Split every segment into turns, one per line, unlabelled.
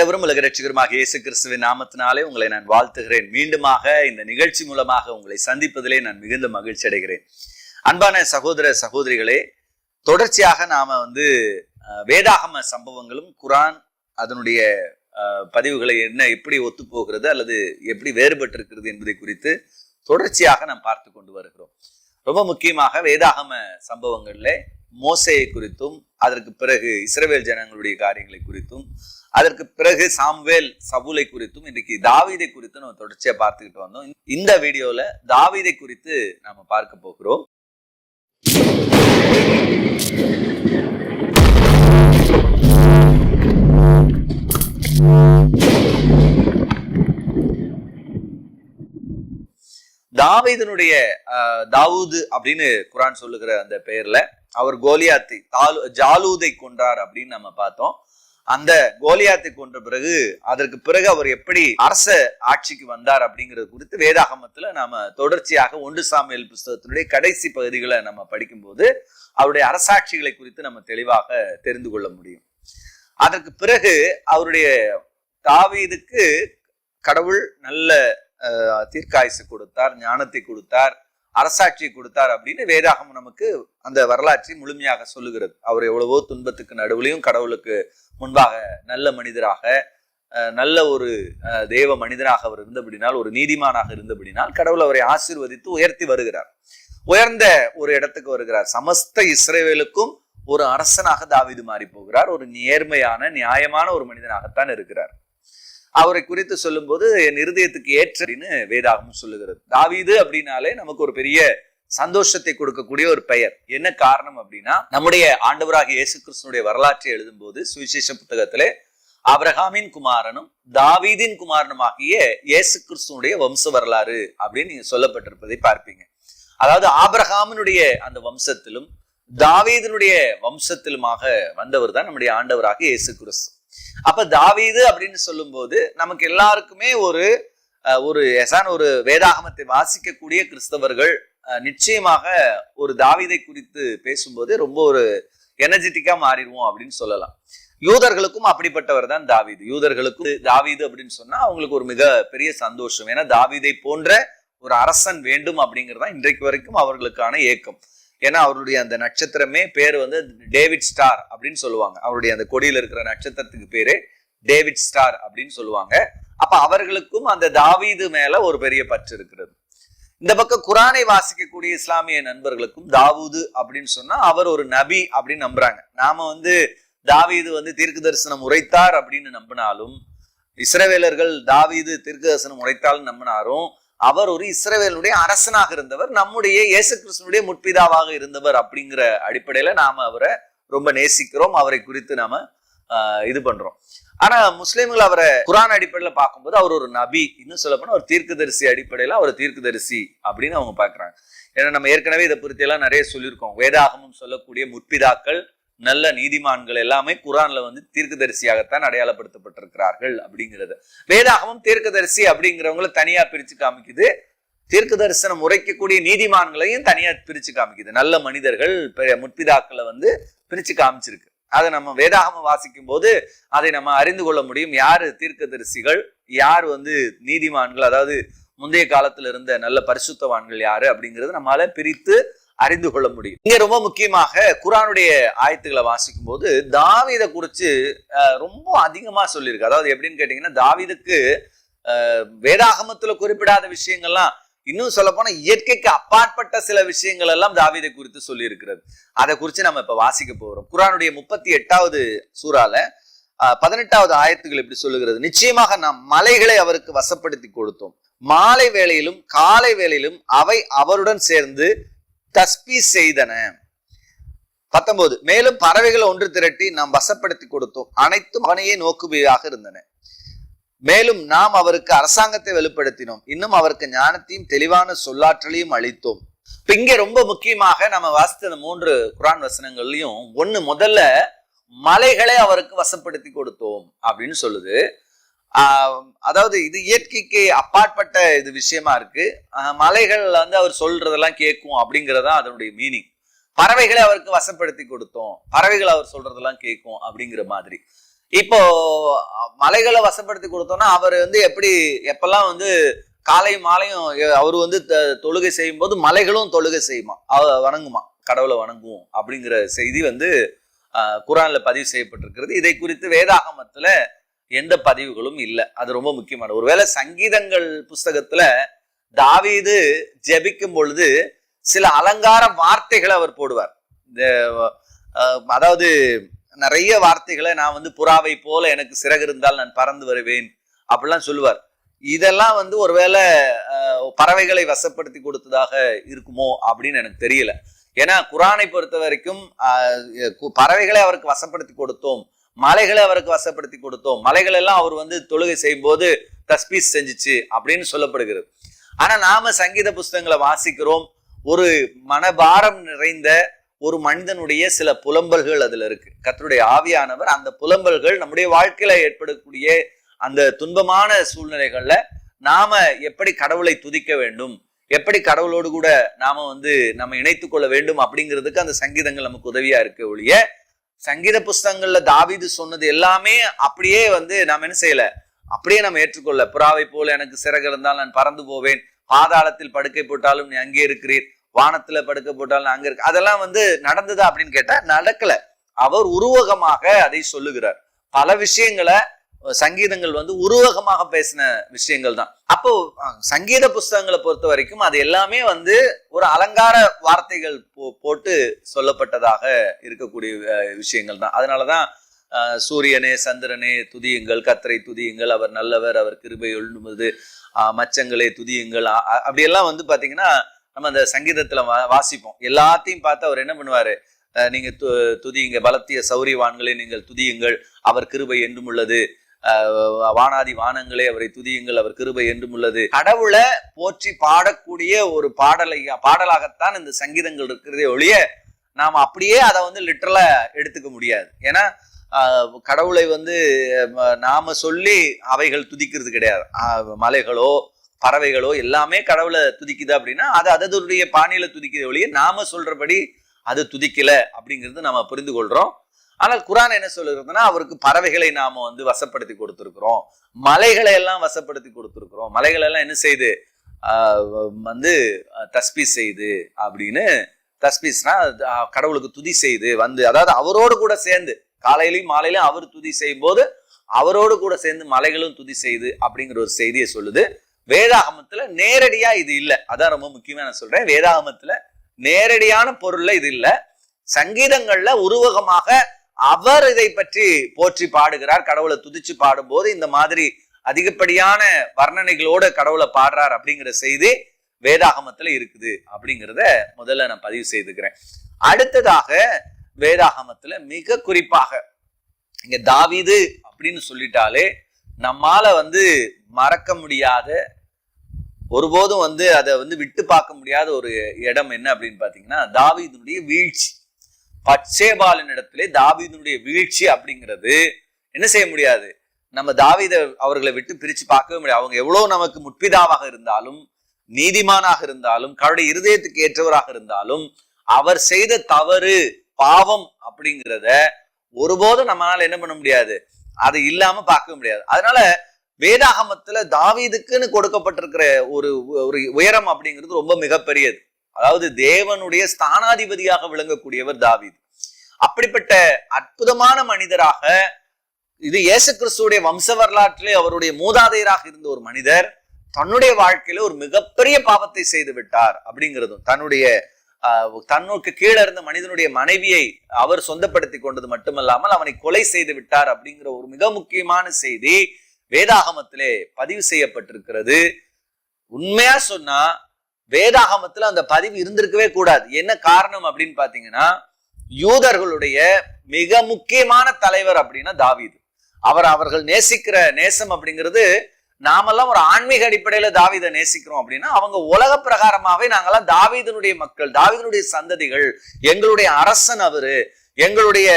ஆண்டவரும் உலக ரட்சகருமாக இயேசு கிறிஸ்துவின் நாமத்தினாலே உங்களை நான் வாழ்த்துகிறேன். மீண்டுமாக இந்த நிகழ்ச்சி மூலமாக உங்களை சந்திப்பதிலே நான் மிகுந்த மகிழ்ச்சி அடைகிறேன். அன்பான சகோதர சகோதரிகளே தொடர்ச்சியாக நாம வந்து வேதாகம சம்பவங்களும் குரான் அதனுடைய பதிவுகளை என்ன எப்படி ஒத்து போகிறது அல்லது எப்படி வேறுபட்டு இருக்கிறது என்பதை குறித்து தொடர்ச்சியாக நாம் பார்த்து கொண்டு வருகிறோம். ரொம்ப முக்கியமாக வேதாகம சம்பவங்களில் மோசையை குறித்தும் அதற்கு பிறகு இஸ்ரவேல் ஜனங்களுடைய காரியங்களை குறித்தும் அதற்கு பிறகு சாம்வேல் சவுலை குறித்தும் இன்றைக்கு தாவீதை குறித்து நம்ம தொடர்ச்சியா பார்த்துக்கிட்டு வந்தோம். இந்த வீடியோல தாவீதை குறித்து நாம பார்க்க போகிறோம். தாவீதனுடைய தாவூது அப்படின்னு குரான் சொல்லுகிற அந்த பெயர்ல அவர் கோலியாத்தை தாலு ஜாலூதை கொன்றார் அப்படின்னு நம்ம பார்த்தோம். அந்த கோலியாத்தை கொன்ற பிறகு அதற்கு பிறகு அவர் எப்படி அரச ஆட்சிக்கு வந்தார் அப்படிங்கிறது குறித்து வேதாகமத்துல நாம தொடர்ச்சியாக ஒன்று சாமியல் புஸ்தகத்தினுடைய கடைசி பகுதிகளை நம்ம படிக்கும்போது அவருடைய அரசாட்சிகளை குறித்து நம்ம தெளிவாக தெரிந்து கொள்ள முடியும். அதற்கு பிறகு அவருடைய தாவீதுக்கு கடவுள் நல்ல அஹ், கொடுத்தார் ஞானத்தை கொடுத்தார் அரசாட்சி கொடுத்தார் அப்படின்னு வேதாகம் நமக்கு அந்த வரலாற்றை முழுமையாக சொல்லுகிறது. அவர் எவ்வளவோ துன்பத்துக்கு நடுவுலையும் கடவுளுக்கு முன்பாக நல்ல மனிதராக அஹ், நல்ல ஒரு அஹ், தேவ மனிதனாக அவர் இருந்தபடினால் ஒரு நீதிமானாக இருந்தபடினால் கடவுள் அவரை ஆசீர்வதித்து உயர்த்தி வருகிறார். உயர்ந்த ஒரு இடத்துக்கு வருகிறார். சமஸ்த இஸ்ரேவேலுக்கும் ஒரு அரசனாக தாவிது மாறி போகிறார். ஒரு நேர்மையான நியாயமான ஒரு மனிதனாகத்தான் இருக்கிறார். அவரை குறித்து சொல்லும்போது என் இருதயத்துக்கு ஏற்றன்னு வேதாகமும் சொல்லுகிறது. தாவீது அப்படின்னாலே நமக்கு ஒரு பெரிய சந்தோஷத்தை கொடுக்கக்கூடிய ஒரு பெயர். என்ன காரணம் அப்படின்னா நம்முடைய ஆண்டவராக இயேசு கிறிஸ்துனுடைய வரலாற்றை எழுதும் போது சுவிசேஷ புத்தகத்திலே அப்ரஹாமின் குமாரனும் தாவீதின் குமாரனுமாகிய இயேசு கிறிஸ்துனுடைய வம்ச வரலாறு அப்படின்னு நீங்க சொல்லப்பட்டிருப்பதை பார்ப்பீங்க. அதாவது ஆபிரகாமினுடைய அந்த வம்சத்திலும் தாவீதினுடைய வம்சத்திலுமாக வந்தவர் தான் நம்முடைய ஆண்டவராக இயேசு கிறிஸ்து அப்ப தாவீது அப்படின்னு சொல்லும்போது நமக்கு எல்லாருக்குமே ஒரு ஒரு எசான் ஒரு வேதாகமத்தை வாசிக்கக்கூடிய கிறிஸ்தவர்கள் நிச்சயமாக ஒரு தாவீதை குறித்து பேசும்போது ரொம்ப ஒரு எனர்ஜெட்டிக்கா மாறிடுவோம் அப்படின்னு சொல்லலாம். யூதர்களுக்கும் அப்படிப்பட்டவர் தான் தாவீது. யூதர்களுக்கு தாவீது அப்படின்னு சொன்னா அவங்களுக்கு ஒரு மிக பெரிய சந்தோஷம். ஏன்னா தாவீதை போன்ற ஒரு அரசன் வேண்டும் அப்படிங்கிறது தான் இன்றைக்கு வரைக்கும் அவர்களுக்கான ஏக்கம். ஏன்னா அவருடைய அந்த நட்சத்திரமே பேர் வந்து டேவிட் ஸ்டார் அப்படின்னு சொல்லுவாங்க. அவருடைய அந்த கொடியில் இருக்கிற நட்சத்திரத்துக்கு பேரு டேவிட் ஸ்டார் அப்படின்னு சொல்லுவாங்க. அப்ப அவர்களுக்கும் அந்த தாவீது மேல ஒரு பெரிய பற்று இருக்கிறது. இந்த பக்கம் குரானை வாசிக்கக்கூடிய இஸ்லாமிய நண்பர்களுக்கும் தாவூது அப்படின்னு சொன்னா அவர் ஒரு நபி அப்படின்னு நம்புறாங்க. நாம வந்து தாவீது வந்து தீர்க்க தரிசனம் உரைத்தார் அப்படின்னு நம்பினாலும் இஸ்ரவேலர்கள் தாவீது தீர்க்க தரிசனம் உரைத்தால் நம்பினாரும் அவர் ஒரு இஸ்ரேவேலுடைய அரசனாக இருந்தவர் நம்முடைய இயேசு கிறிஸ்துனுடைய முற்பிதாவாக இருந்தவர் அப்படிங்கிற அடிப்படையில நாம அவரை ரொம்ப நேசிக்கிறோம். அவரை குறித்து நாம இது பண்றோம். ஆனா முஸ்லீம்கள் அவரை குரான் அடிப்படையில பார்க்கும்போது அவர் ஒரு நபி இன்னும் சொல்ல போனா ஒரு தீர்க்கதரிசி அடிப்படையில அவர் தீர்க்கதரிசி அப்படின்னு அவங்க பாக்குறாங்க ஏன்னா நம்ம ஏற்கனவே இதை குறித்து எல்லாம் நிறைய சொல்லியிருக்கோம். வேதாகமம் சொல்லக்கூடிய முற்பிதாக்கள் நல்ல நீதிமான்கள் எல்லாமே குரான்ல வந்து தீர்க்கதரிசியாகத்தான் அடையாளப்படுத்தப்பட்டிருக்கிறார்கள் அப்படிங்கிறது. வேதாகமும் தீர்க்கதரிசி அப்படிங்கிறவங்களை தனியா பிரிச்சு காமிக்குது. தீர்க்க தரிசனம் உரைக்கக்கூடிய நீதிமான்களையும் தனியா பிரிச்சு காமிக்குது. நல்ல மனிதர்கள் முற்பிதாக்களை வந்து பிரிச்சு காமிச்சிருக்கு. அதை நம்ம வேதாகம வாசிக்கும் போது அதை நம்ம அறிந்து கொள்ள முடியும். யாரு தீர்க்கதரிசிகள் யார் வந்து நீதிமான்கள் அதாவது முந்தைய காலத்துல இருந்த நல்ல பரிசுத்தவான்கள் யாரு அப்படிங்கிறது நம்மளால பிரித்து அறிந்து கொள்ள முடியும். இங்க ரொம்ப முக்கியமாக குரானுடைய ஆயத்துக்களை வாசிக்கும் போது தாவீதை குறிச்சு ரொம்ப அதிகமா சொல்லியிருக்கு. அதாவது எப்படின்னு கேட்டீங்கன்னா தாவிதுக்கு வேதாகமத்துல குறிப்பிடாத விஷயங்கள்லாம் இன்னும் சொல்ல போனா இயற்கைக்கு அப்பாற்பட்ட சில விஷயங்கள் எல்லாம் தாவிதை குறித்து சொல்லி இருக்கிறது அதை குறித்து நம்ம இப்ப வாசிக்க போறோம். குரானுடைய முப்பத்தி எட்டாவது சூறால அஹ், பதினெட்டாவது ஆயத்துகள் இப்படி சொல்லுகிறது? நிச்சயமாக நாம் மலைகளை அவருக்கு வசப்படுத்தி கொடுத்தோம். மாலை வேளையிலும் காலை வேளையிலும் அவை அவருடன் சேர்ந்து தஸ்பி செய்தன. பத்தொன்பது மேலும் பறவைகளை ஒன்று திரட்டி நாம் வசப்படுத்தி கொடுத்தோம். அனைத்தும் அவனையே நோக்குவையாக இருந்தன. மேலும் நாம் அவருக்கு அரசாங்கத்தை வெளிப்படுத்தினோம் இன்னும் அவருக்கு ஞானத்தையும் தெளிவான சொல்லாற்றலையும் அளித்தோம். இப்ப இங்க ரொம்ப முக்கியமாக நம்ம வாசித்த இந்த மூன்று குரான் வசனங்கள்லயும் ஒண்ணு முதல்ல மலைகளை அவருக்கு வசப்படுத்தி கொடுத்தோம் அப்படின்னு சொல்லுது. அதாவது இது இயற்கைக்கு அப்பாற்பட்ட இது விஷயமா இருக்கு. மலைகள் வந்து அவர் சொல்றதெல்லாம் கேட்கும் அப்படிங்கறதா அதனுடைய மீனிங் பறவைகளை அவருக்கு வசப்படுத்தி கொடுத்தோம். பறவைகள் அவர் சொல்றதெல்லாம் கேட்கும் அப்படிங்கிற மாதிரி. இப்போ மலைகளை வசப்படுத்தி கொடுத்தோம்னா அவர் வந்து எப்படி எப்பெல்லாம் வந்து காலையும் மாலையும் அவர் வந்து த- தொழுகை செய்யும் போது மலைகளும் தொழுகை செய்யுமா? வணங்குமா? கடவுளை வணங்குவோம் அப்படிங்கிற செய்தி வந்து குரான்ல பதிவு செய்யப்பட்டிருக்கிறது. இதை குறித்து வேதாகமத்துல எந்த பதிவுகளும் இல்லை. அது ரொம்ப முக்கியமான. ஒருவேளை சங்கீதங்கள் புஸ்தகத்துல தாவீது ஜெபிக்கும் பொழுது சில அலங்கார வார்த்தைகளை அவர் போடுவார். இந்த அதாவது நிறைய வார்த்தைகளை நான் வந்து புறாவை போல எனக்கு சிறகு இருந்தால் நான் பறந்து வருவேன் அப்படிலாம் சொல்லுவார். இதெல்லாம் வந்து ஒருவேளை பறவைகளை வசப்படுத்தி கொடுத்ததாக இருக்குமோ அப்படின்னு எனக்கு தெரியல. ஏன்னா குரானை பொறுத்த வரைக்கும் பறவைகளை அவருக்கு வசப்படுத்தி கொடுத்தோம். மலைகளை அவருக்கு வசப்படுத்தி கொடுத்தோம். மலைகள் எல்லாம் அவர் வந்து தொழுகை செய்யும் போது தஸ்பீஸ் செஞ்சுச்சு அப்படின்னு சொல்லப்படுகிறது. ஆனா நாம சங்கீத புஸ்தகங்களை வாசிக்கிறோம். ஒரு மனபாரம் நிறைந்த ஒரு மனிதனுடைய சில புலம்பல்கள் அதுல இருக்கு. கத்தருடைய ஆவியானவர் அந்த புலம்பல்கள் நம்முடைய வாழ்க்கையில ஏற்படக்கூடிய அந்த துன்பமான சூழ்நிலைகள்ல நாம எப்படி கடவுளை துதிக்க வேண்டும்? எப்படி கடவுளோடு கூட நாம வந்து நம்ம இணைத்து கொள்ள வேண்டும் அப்படிங்கிறதுக்கு அந்த சங்கீதங்கள் நமக்கு உதவியா இருக்க ஒழிய சங்கீத புஸ்தகங்கள்ல தாவீது சொன்னது எல்லாமே அப்படியே வந்து நாம் என்ன செய்யல? அப்படியே நம்ம ஏற்றுக்கொள்ள. புறாவை போல எனக்கு சிறகு இருந்தால் நான் பறந்து போவேன். பாதாளத்தில் படுக்கை போட்டாலும் நீ அங்கே இருக்கிறீர். வானத்துல படுக்கை போட்டாலும் நான் அங்க இருக்கு அதெல்லாம் வந்து நடந்ததா அப்படின்னு கேட்டா நடக்கல. அவர் உருவகமாக அதை சொல்லுகிறார். பல விஷயங்களை சங்கீதங்கள் வந்து உருவகமாக பேசின விஷயங்கள் தான். அப்போ சங்கீத புஸ்தகங்களை பொறுத்த வரைக்கும் அது எல்லாமே வந்து ஒரு அலங்கார வார்த்தைகள் போ- போட்டு சொல்லப்பட்டதாக இருக்கக்கூடிய விஷயங்கள் தான். அதனாலதான் சூரியனே சந்திரனே துதியுங்கள் கத்தரை துதியுங்கள் அவர் நல்லவர் அவர் கிருபை எழுதுவது மச்சங்களே துதியுங்கள் அ- அப்படியெல்லாம் வந்து பாத்தீங்கன்னா நம்ம அந்த சங்கீதத்துல வாசிப்போம். எல்லாத்தையும் பார்த்து அவர் என்ன பண்ணுவாரு? நீங்க து- துதியுங்க பலத்திய சௌரியவான்களே நீங்கள் துதியுங்கள் அவர் கிருபை என்றும் உள்ளது வானாதி வானங்களே அவரை துதியுங்கள் அவர் கிருபை என்றும் உள்ளது. கடவுளை போற்றி பாடக்கூடிய ஒரு பாடலை பாடலாகத்தான் இந்த சங்கீதங்கள் இருக்கிறதே ஒழிய நாம் அப்படியே அதை வந்து லிட்டரலா எடுத்துக்க முடியாது. ஏன்னா கடவுளை வந்து நாம சொல்லி அவைகள் துதிக்கிறது கிடையாது. மலைகளோ பறவைகளோ எல்லாமே கடவுளை துதிக்குது அப்படின்னா அது அதனுடைய பாணியில துதிக்கிற ஒழிய நாம சொல்றபடி அது துதிக்கல அப்படிங்கிறது நம்ம புரிந்து கொள்றோம். ஆனால் குரான் என்ன சொல்லுகிறதுனா அவருக்கு பறவைகளை நாம வந்து வசப்படுத்தி கொடுத்துருக்குறோம். மலைகளை எல்லாம் வசப்படுத்தி கொடுத்துருக்குறோம். மலைகளை எல்லாம் என்ன செய்யுது வந்து தஸ்பி செய்து அப்படின்னு தஸ்பீஸ்னா கடவுளுக்கு துதி செய்து வந்து அதாவது அவரோடு கூட சேர்ந்து காலையிலையும் மாலையிலும் அவர் துதி செய்யும் போது அவரோடு கூட சேர்ந்து மலைகளும் துதி செய்து அப்படிங்கிற ஒரு செய்தியை சொல்லுது. வேதாகமத்துல நேரடியா இது இல்லை. அதான் ரொம்ப முக்கியமா நான் சொல்றேன். வேதாகமத்துல நேரடியான பொருள்ல இது இல்லை. சங்கீதங்கள்ல உருவகமாக அவர் இதை பற்றி போற்றி பாடுகிறார். கடவுளை துதிச்சு பாடும்போது இந்த மாதிரி அதிகப்படியான வர்ணனைகளோட கடவுளை பாடுறார் அப்படிங்கிற செய்தி வேதாகமத்துல இருக்குது அப்படிங்கிறத முதல்ல நான் பதிவு செய்துக்கிறேன். அடுத்ததாக வேதாகமத்துல மிக குறிப்பாக இங்க தாவீது அப்படின்னு சொல்லிட்டாலே நம்மால வந்து மறக்க முடியாத ஒருபோதும் வந்து அதை வந்து விட்டு பார்க்க முடியாத ஒரு இடம் என்ன அப்படின்னு பாத்தீங்கன்னா தாவீதுனுடைய வீழ்ச்சி. பச்சேபாலின் இடத்திலே தாவீதுனுடைய வீழ்ச்சி அப்படிங்கிறது என்ன செய்ய முடியாது? நம்ம தாவீத அவர்களை விட்டு பிரிச்சு பார்க்கவே முடியாது. அவங்க எவ்வளவு நமக்கு முற்பிதாவாக இருந்தாலும் நீதிமானாக இருந்தாலும் கடவுடைய இருதயத்துக்கு ஏற்றவராக இருந்தாலும் அவர் செய்த தவறு பாவம் அப்படிங்கிறத ஒருபோதும் நம்மளால என்ன பண்ண முடியாது? அது இல்லாம பார்க்க முடியாது. அதனால வேதாகமத்துல தாவீதுக்குன்னு கொடுக்கப்பட்டிருக்கிற ஒரு ஒரு உயரம் அப்படிங்கிறது ரொம்ப மிகப்பெரியது. அதாவது தேவனுடைய ஸ்தானாதிபதியாக விளங்கக்கூடியவர் தாவிது. அப்படிப்பட்ட அற்புதமான மனிதராக இது இயேசு கிறிஸ்துடைய வம்ச வரலாற்றிலே அவருடைய மூதாதையராக இருந்த ஒரு மனிதர் தன்னுடைய வாழ்க்கையில ஒரு மிகப்பெரிய பாவத்தை செய்து விட்டார் அப்படிங்கிறதும் தன்னுடைய ஆஹ், தன்னுக்கு கீழே இருந்த மனிதனுடைய மனைவியை அவர் சொந்தப்படுத்தி கொண்டது மட்டுமல்லாமல் அவனை கொலை செய்து விட்டார் அப்படிங்கிற ஒரு மிக முக்கியமான செய்தி வேதாகமத்திலே பதிவு செய்யப்பட்டிருக்கிறது. உண்மையா சொன்னா வேதாகமத்துல அந்த பதிவு இருந்திருக்கவே கூடாது. என்ன காரணம் அப்படின்னு பாத்தீங்கன்னா யூதர்களுடைய மிக முக்கியமான தலைவர் அப்படின்னா தாவீது. அவர் அவர்கள் நேசிக்கிற நேசம் அப்படிங்கிறது நாமெல்லாம் ஒரு ஆன்மீக அடிப்படையில தாவீதை நேசிக்கிறோம் அப்படின்னா அவங்க உலக பிரகாரமாவே நாங்கெல்லாம் தாவீதனுடைய மக்கள் தாவீதனுடைய சந்ததிகள் எங்களுடைய அரசன் அவரு எங்களுடைய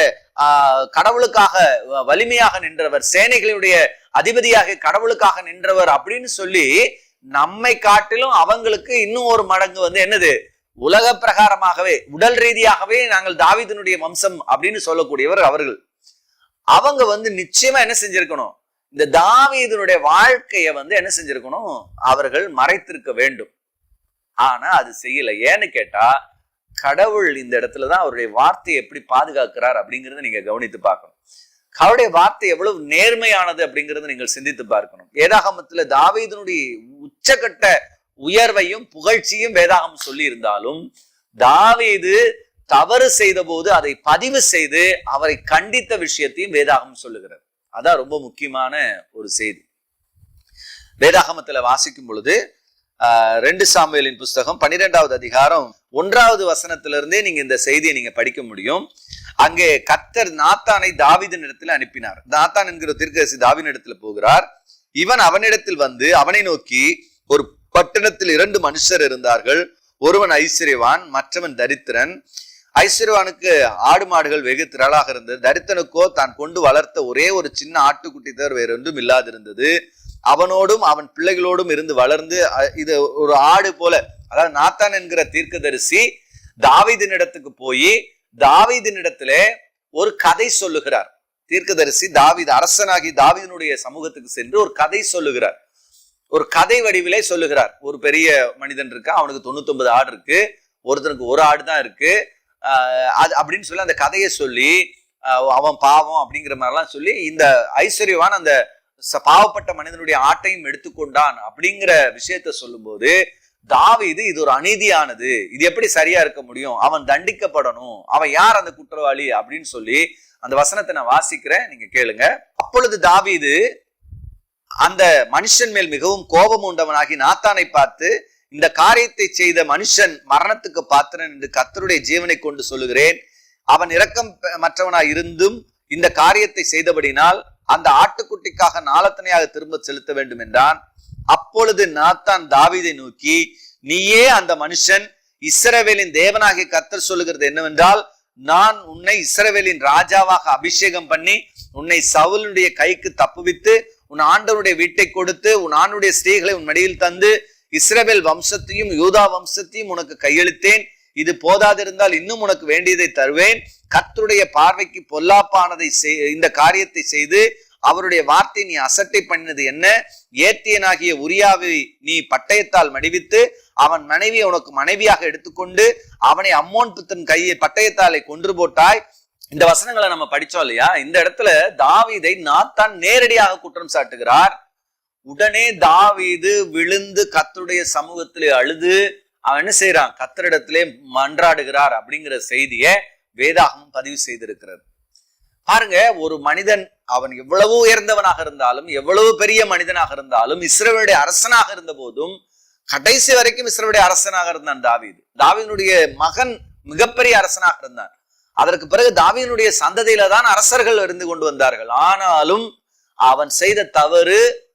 ஆஹ், கடவுளுக்காக வ- வலிமையாக நின்றவர் சேனைகளுடைய அதிபதியாக கடவுளுக்காக நின்றவர் அப்படின்னு சொல்லி நம்மை காட்டிலும் அவங்களுக்கு இன்னும் ஒரு மடங்கு வந்து என்னது? உலக பிரகாரமாகவே உடல் ரீதியாகவே நாங்கள் தாவிதனுடைய வம்சம் அப்படின்னு சொல்லக்கூடியவர் அவர்கள். அவங்க வந்து நிச்சயமா என்ன செஞ்சிருக்கணும்? இந்த தாவீதனுடைய வாழ்க்கைய வந்து என்ன செஞ்சிருக்கணும்? அவர்கள் மறைத்திருக்க வேண்டும். ஆனா அது செய்யல. ஏன்னு கேட்டா கடவுள் இந்த இடத்துலதான் அவருடைய வார்த்தையை எப்படி பாதுகாக்கிறார் அப்படிங்கறத நீங்க கவனித்து பார்க்கணும். அவருடைய வார்த்தை எவ்வளவு நேர்மையானது அப்படிங்கறத நீங்கள் சிந்தித்து பார்க்கணும். வேதாகமத்துல தாவீதனுடைய உச்சகட்ட உயர்வையும் புகழ்ச்சியும் வேதாகம் சொல்லி இருந்தாலும் தாவீது தவறு செய்த போது அதை பதிவு செய்து அவரை கண்டித்த விஷயத்தையும் வேதாகம் சொல்லுகிறது அதான் ரொம்ப முக்கியமான ஒரு செய்தி. வேதாகமத்துல வாசிக்கும் பொழுது ஆஹ், ரெண்டு சாமியலின் புஸ்தகம் பன்னிரெண்டாவது அதிகாரம் ஒன்றாவது வசனத்திலிருந்தே நீங்க இந்த செய்தியை நீங்க படிக்க முடியும். அங்கே கத்தர் நாத்தானை தாவிதன் இடத்துல அனுப்பினார். நாத்தான் என்கிற தீர்க்கதரிசி தாவின் இடத்துல போகிறார். இவன் அவனிடத்தில் வந்து அவனை நோக்கி ஒரு பட்டணத்தில் இரண்டு மனுஷர் இருந்தார்கள். ஒருவன் ஐஸ்வர்யவான் மற்றவன் தரித்திரன். ஐஸ்வர்யவானுக்கு ஆடு மாடுகள் வெகு திரளாக இருந்தது. தரித்தனுக்கோ தான் கொண்டு வளர்த்த ஒரே ஒரு சின்ன ஆட்டுக்குட்டி தவிர வேற ஒன்றும் இல்லாதிருந்தது. அவனோடும் அவன் பிள்ளைகளோடும் இருந்து வளர்ந்து இது ஒரு ஆடு போல அதாவது நாத்தான் என்கிற தீர்க்கதரிசி தாவீதினிடத்துக்கு போய் தாவீதினிடத்திலே ஒரு கதை சொல்லுகிறார். தீர்க்கதரிசி தாவீது அரசனாகி தாவிதனுடைய சமூகத்துக்கு சென்று ஒரு கதை சொல்லுகிறார். ஒரு கதை வடிவிலே சொல்லுகிறார். ஒரு பெரிய மனிதன் இருக்கா அவனுக்கு தொண்ணூத்தொன்பது ஆடு இருக்கு ஒருத்தனுக்கு ஒரு ஆடு தான் இருக்கு. அது அப்படின்னு சொல்லி அந்த கதையை சொல்லி அவன் பாவம் அப்படிங்கிற மாதிரிலாம் சொல்லி இந்த ஐஸ்வர்யவான் அந்த பாவப்பட்ட மனிதனுடைய ஆட்டையும் எடுத்துக்கொண்டான் அப்படிங்கிற விஷயத்த சொல்லும்போது தாவீது இது ஒரு அநீதியானது. இது எப்படி சரியா இருக்க முடியும்? அவன் தண்டிக்கப்படணும். அவன் யார் அந்த குற்றவாளி அப்படின்னு சொல்லி அந்த வசனத்தை நான் வாசிக்கிறேன். நீங்க கேளுங்க. அப்பொழுது தாவீது அந்த மனுஷன் மேல் மிகவும் கோபம் உண்டவனாகி நாத்தானை பார்த்து இந்த காரியத்தை செய்த மனுஷன் மரணத்துக்கு பாத்திரன் என்று கத்தருடைய ஜீவனை கொண்டு சொல்லுகிறேன். அவன் இரக்கம் பெ- மற்றவனாய் இருந்தும் இந்த காரியத்தை செய்தபடினால் அந்த ஆட்டுக்குட்டிக்காக நாளத்தனையாக திரும்ப செலுத்த வேண்டும் என்றான். அப்பொழுது நாத்தான் தாவிதை நோக்கி நீயே அந்த மனுஷன் இஸ்ரவேலின் தேவனாகிய கத்தர் சொல்லுகிறது என்னவென்றால் நான் உன்னை இஸ்ரவேலின் ராஜாவாக அபிஷேகம் பண்ணி உன்னை சவுலுடைய கைக்கு தப்புவித்து உன் ஆண்டவனுடைய வீட்டை கொடுத்து உன் ஆண்டுடைய ஸ்திரீகளை உன் மடியில் தந்து இஸ்ரவேல் வம்சத்தையும் யூதா வம்சத்தையும் உனக்கு கையெழுத்தேன் இது போதாதிருந்தால் இன்னும் உனக்கு வேண்டியதை தருவேன். கத்தருடைய பார்வைக்கு பொல்லாப்பானதை செய்- இந்த காரியத்தை செய்து அவருடைய வார்த்தை நீ அசட்டை பண்ணினது என்ன? ஏத்தியனாகிய உரியாவை நீ பட்டயத்தால் மடிவித்து அவன் மனைவியை உனக்கு மனைவியாக எடுத்துக்கொண்டு அவனை அம்மோன் புத்தன் கையை பட்டயத்தாலை கொன்று போட்டாய். இந்த வசனங்களை நம்ம படிச்சோம் இல்லையா? இந்த இடத்துல தாவீதை நாத்தான் நேரடியாக குற்றம் சாட்டுகிறார். உடனே தாவீது விழுந்து கத்தருடைய சமூகத்திலே அழுது அவன் என்ன செய்யறான் கத்தரிடத்திலே மன்றாடுகிறார் அப்படிங்கிற செய்தியை வேதாகமும் பதிவு செய்திருக்கிறது. பாருங்க ஒரு மனிதன் அவன் எவ்வளவு உயர்ந்தவனாக இருந்தாலும் எவ்வளவு பெரிய மனிதனாக இருந்தாலும் இஸ்ரவேலுடைய அரசனாக இருந்த போதும் கடைசி வரைக்கும் இஸ்ரவேலுடைய அரசனாக இருந்தான் தாவீது. தாவீதுடைய மகன் மிகப்பெரிய அரசனாக இருந்தான். அதற்கு பிறகு தாவீதுடைய சந்ததியில தான் அரசர்கள் இருந்து கொண்டு வந்தார்கள். ஆனாலும் அவன் செய்த தவறு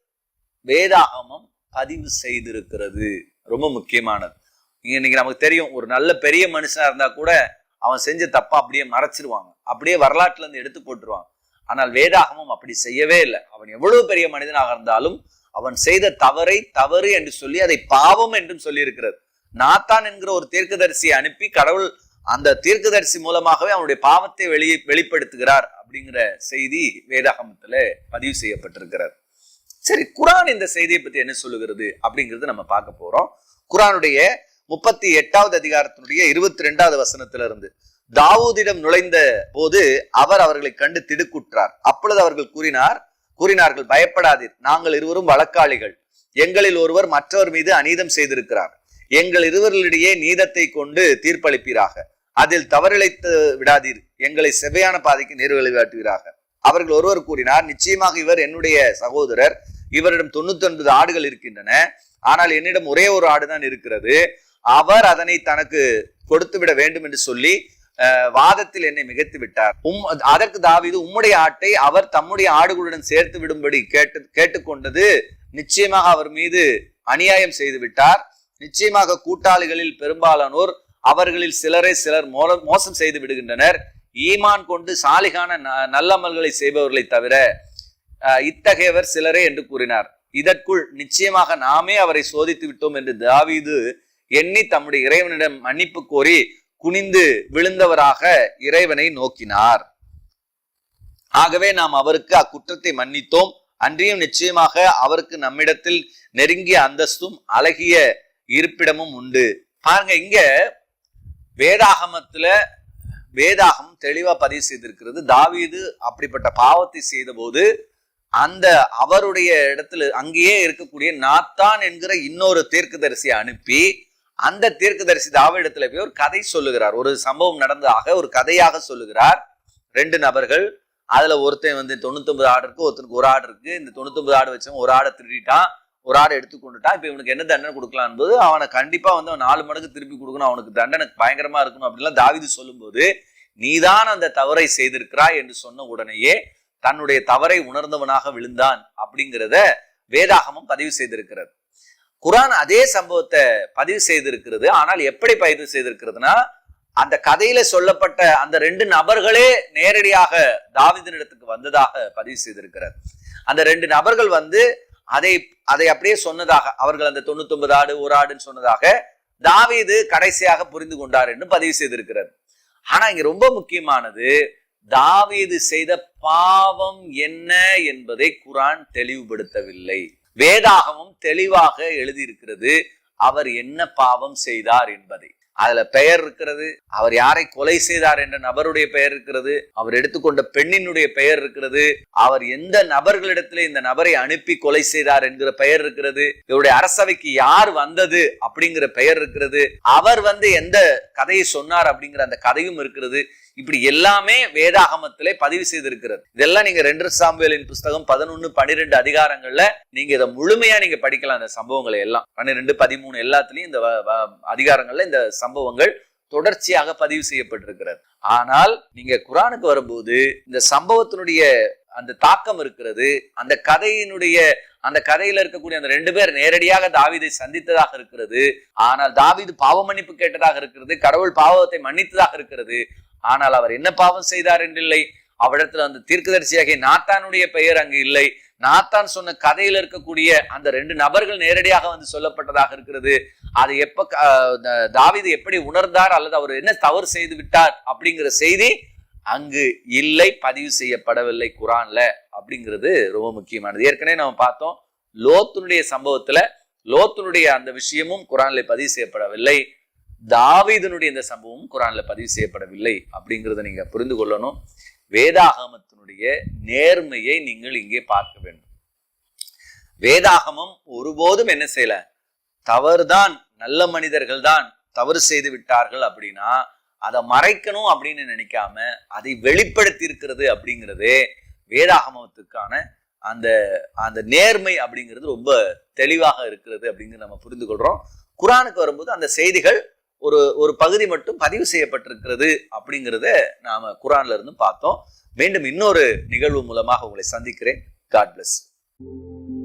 வேதாகமம் பதிவு செய்திருக்கிறது. ரொம்ப முக்கியமானது. இன்னைக்கு நமக்கு தெரியும் ஒரு நல்ல பெரிய மனுஷனா இருந்தா கூட அவன் செஞ்ச தப்பா அப்படியே மறைச்சிருவாங்க. அப்படியே வரலாற்றுல இருந்து எடுத்து போட்டுருவாங்க. ஆனால் வேதாகமும் அப்படி செய்யவே இல்லை. அவன் எவ்வளவு பெரிய மனிதனாக இருந்தாலும் அவன் செய்த தவறை தவறு என்று சொல்லி அதை பாவம் என்றும் சொல்லி இருக்கிறது நாத்தான் என்கிற ஒரு தீர்க்கதரிசியை அனுப்பி கடவுள் அந்த தீர்க்கதரிசி மூலமாகவே அவனுடைய பாவத்தை வெளி வெளிப்படுத்துகிறார் அப்படிங்கிற செய்தி வேதாகமத்துல பதிவு செய்யப்பட்டிருக்கிறார். சரி குரான் இந்த செய்தியை பத்தி என்ன சொல்லுகிறது அப்படிங்கிறது நம்ம பார்க்க போறோம். குரானுடைய முப்பத்தி எட்டாவது அதிகாரத்தினுடைய இருபத்தி ரெண்டாவது வசனத்துல இருந்து தாவூதிடம் நுழைந்த போது அவர் அவர்களை கண்டு திடுக்குற்றார். அப்பொழுது அவர்கள் கூறினார் கூறினார்கள் பயப்படாதீர். நாங்கள் இருவரும் வழக்காளிகள். எங்களில் ஒருவர் மற்றவர் மீது அநீதம் செய்திருக்கிறார். எங்கள் இருவர்களிடையே நீதத்தை கொண்டு தீர்ப்பளிப்பீராக. அதில் தவறிழைத்து விடாதீர். எங்களை செவ்வையான பாதைக்கு நேர்வழி வழிகாட்டுவீராக அவர்கள் ஒருவர் கூறினார் நிச்சயமாக இவர் என்னுடைய சகோதரர். இவரிடம் தொண்ணூத்தி ஒன்பது ஆடுகள் இருக்கின்றன. ஆனால் என்னிடம் ஒரே ஒரு ஆடுதான் இருக்கிறது. அவர் அதனை தனக்கு கொடுத்து விட வேண்டும் என்று சொல்லி வாதத்தில் என்னை மிகைத்து விட்டார். உம் அதற்கு தாவீது உம்முடைய ஆட்டை அவர் தம்முடைய ஆடுகளுடன் சேர்த்து விடும்படி கேட்டு கேட்டுக்கொண்டது நிச்சயமாக அவர் மீது அநியாயம் செய்து விட்டார். நிச்சயமாக கூட்டாளிகளில் பெரும்பாலானோர் அவர்களில் சிலரை சிலர் மோசம் செய்து விடுகின்றனர். ஈமான் கொண்டு சாலிகான ந- நல்லமல்களை செய்பவர்களை தவிர இத்தகையவர் சிலரே என்று கூறினார். இதற்குள் நிச்சயமாக நாமே அவரை சோதித்து விட்டோம் என்று தாவீது எண்ணி தம்முடைய இறைவனிடம் மன்னிப்பு கோரி குனிந்து விழுந்தவராக இறைவனை நோக்கினார். ஆகவே நாம் அவருக்கு அக்குற்றத்தை மன்னித்தோம். அன்றியும் நிச்சயமாக அவருக்கு நம்மிடத்தில் நெருங்கிய அந்தஸ்தும் அழகிய இருப்பிடமும் உண்டு. பாருங்க இங்க வேதாகமத்துல வேதாகம் தெளிவா பதிவு செய்திருக்கிறது. தாவீது அப்படிப்பட்ட பாவத்தை செய்த போது அந்த அவருடைய இடத்துல அங்கேயே இருக்கக்கூடிய நாத்தான் என்கிற இன்னொரு தீர்க்கதரிசியை அனுப்பி அந்த தீர்க்கதரிசி தாவிடத்துல போய் ஒரு கதை சொல்லுகிறார். ஒரு சம்பவம் நடந்ததாக ஒரு கதையாக சொல்லுகிறார். ரெண்டு நபர்கள் அதுல ஒருத்தன் வந்து தொண்ணூத்தொன்பது ஆடு இருக்கு ஒருத்தனுக்கு ஒரு ஆடு இருக்கு. இந்த தொண்ணூத்தொன்பது ஆடு வச்சவன் ஒரு ஆடை திருடிட்டான். ஒரு ஆடை எடுத்து கொண்டுட்டான். இப்ப இவனுக்கு என்ன தண்டனை கொடுக்கலாம் போது அவனை கண்டிப்பா வந்து அவன் நாலு மடங்கு திருப்பி கொடுக்கணும். அவனுக்கு தண்டனை பயங்கரமா இருக்கணும் அப்படின்லாம் தாவிது சொல்லும்போது நீதான் அந்த தவறை செய்திருக்கிறாய் என்று சொன்ன உடனேயே தன்னுடைய தவறை உணர்ந்தவனாக விழுந்தான் அப்படிங்கிறத வேதாகமம் பதிவு செய்திருக்கிறது. குரான் அதே சம்பவத்தை பதிவு செய்திருக்கிறது. ஆனால் எப்படி பதிவு செய்திருக்கிறதுனா அந்த கதையில சொல்லப்பட்ட அந்த ரெண்டு நபர்களே நேரடியாக தாவிதனிடத்துக்கு வந்ததாக பதிவு செய்திருக்கிறார். அந்த ரெண்டு நபர்கள் வந்து அதை அதை அப்படியே சொன்னதாக அவர்கள் அந்த தொண்ணூத்தொன்பது ஆடு ஒரு ஆடுன்னு சொன்னதாக தாவீது கடைசியாக புரிந்து கொண்டார் என்று பதிவு செய்திருக்கிறார். ஆனா இங்க ரொம்ப முக்கியமானது தாவீது செய்த பாவம் என்ன என்பதை குரான் தெளிவுபடுத்தவில்லை. வேதாகமும் தெளிவாக எழுதியிருக்கிறது. அவர் என்ன பாவம் செய்தார் என்பதை. அதுல பெயர் இருக்கிறது அவர் யாரை கொலை செய்தார் என்ற நபருடைய பெயர் இருக்கிறது அவர் எடுத்துக்கொண்ட பெண்ணினுடைய பெயர் இருக்கிறது அவர் எந்த நபர்களிடத்துல இந்த நபரை அனுப்பி கொலை செய்தார் என்கிற பெயர் இருக்கிறது இவருடைய அரசவைக்கு யார் வந்தது அப்படிங்கிற பெயர் இருக்கிறது அவர் வந்து எந்த கதையை சொன்னார் அப்படிங்கிற அந்த கதையும் இருக்கிறது. இப்படி எல்லாமே வேதாகமத்திலே பதிவு செய்திருக்கிறது. இதெல்லாம் நீங்க ரெண்டு சாம்புவேலின் புஸ்தகம் பதினொன்னு பன்னிரெண்டு அதிகாரங்கள்ல நீங்க இதை முழுமையா நீங்க படிக்கலாம் இந்த சம்பவங்களை எல்லாம். பன்னிரெண்டு பதிமூணு எல்லாத்துலயும் இந்த வ- வ- அதிகாரங்கள்ல இந்த சம்பவங்கள் தொடர்ச்சியாக பதிவு செய்யப்பட்டிருக்கிறது. ஆனால் நீங்க குரானுக்கு வரும்போது இந்த சம்பவத்தினுடைய அந்த தாக்கம் இருக்கிறது அந்த கதையினுடைய அந்த கதையில இருக்கக்கூடிய அந்த ரெண்டு பேர் நேரடியாக தாவீதை சந்தித்ததாக இருக்கிறது ஆனால் தாவீது பாவ மன்னிப்பு கேட்டதாக இருக்கிறது கடவுள் பாவத்தை மன்னித்ததாக இருக்கிறது ஆனால் அவர் என்ன பாவம் செய்தார் என்றில்லை. அவரிடத்துல அந்த தீர்க்கதரிசியாகிய நாத்தானுடைய பெயர் அங்கு இல்லை. நாத்தான் சொன்ன கதையில இருக்கக்கூடிய அந்த ரெண்டு நபர்கள் நேரடியாக வந்து சொல்லப்பட்டதாக இருக்கிறது. அது எப்ப தாவிது த- எப்படி உணர்ந்தார் அல்லது அவர் என்ன தவறு செய்து விட்டார் அப்படிங்கிற செய்தி அங்கு இல்லை பதிவு செய்யப்படவில்லை குரான்ல அப்படிங்கிறது ரொம்ப முக்கியமானது. ஏற்கனவே நம்ம பார்த்தோம் லோத்துனுடைய சம்பவத்துல லோத்துனுடைய அந்த விஷயமும் குரான்ல பதிவு செய்யப்படவில்லை. தாவீதனுடைய இந்த சம்பவம் குரான்ல பதிவு செய்யப்படவில்லை அப்படிங்கிறத நீங்க புரிந்து கொள்ளணும். வேதாகமத்தினுடைய நேர்மையை நீங்கள் இங்கே பார்க்க வேண்டும். வேதாகமம் ஒருபோதும் என்ன செய்யல? தவறுதான் நல்ல மனிதர்கள் தான் தவறு செய்து விட்டார்கள் அப்படின்னா அதை மறைக்கணும் அப்படின்னு நினைக்காம அதை வெளிப்படுத்தி இருக்கிறது அப்படிங்கிறது வேதாகமத்துக்கான அந்த அந்த நேர்மை அப்படிங்கிறது ரொம்ப தெளிவாக இருக்கிறது அப்படிங்கிறது நம்ம புரிந்து கொள்றோம். குரானுக்கு வரும்போது அந்த செய்திகள் ஒரு ஒரு பகுதி மட்டும் பதிவு செய்யப்பட்டிருக்கிறது அப்படிங்கிறத நாம குரான்ல இருந்து பார்த்தோம். மீண்டும் இன்னொரு நிகழ்வு மூலமாக உங்களை சந்திக்கிறேன். God bless.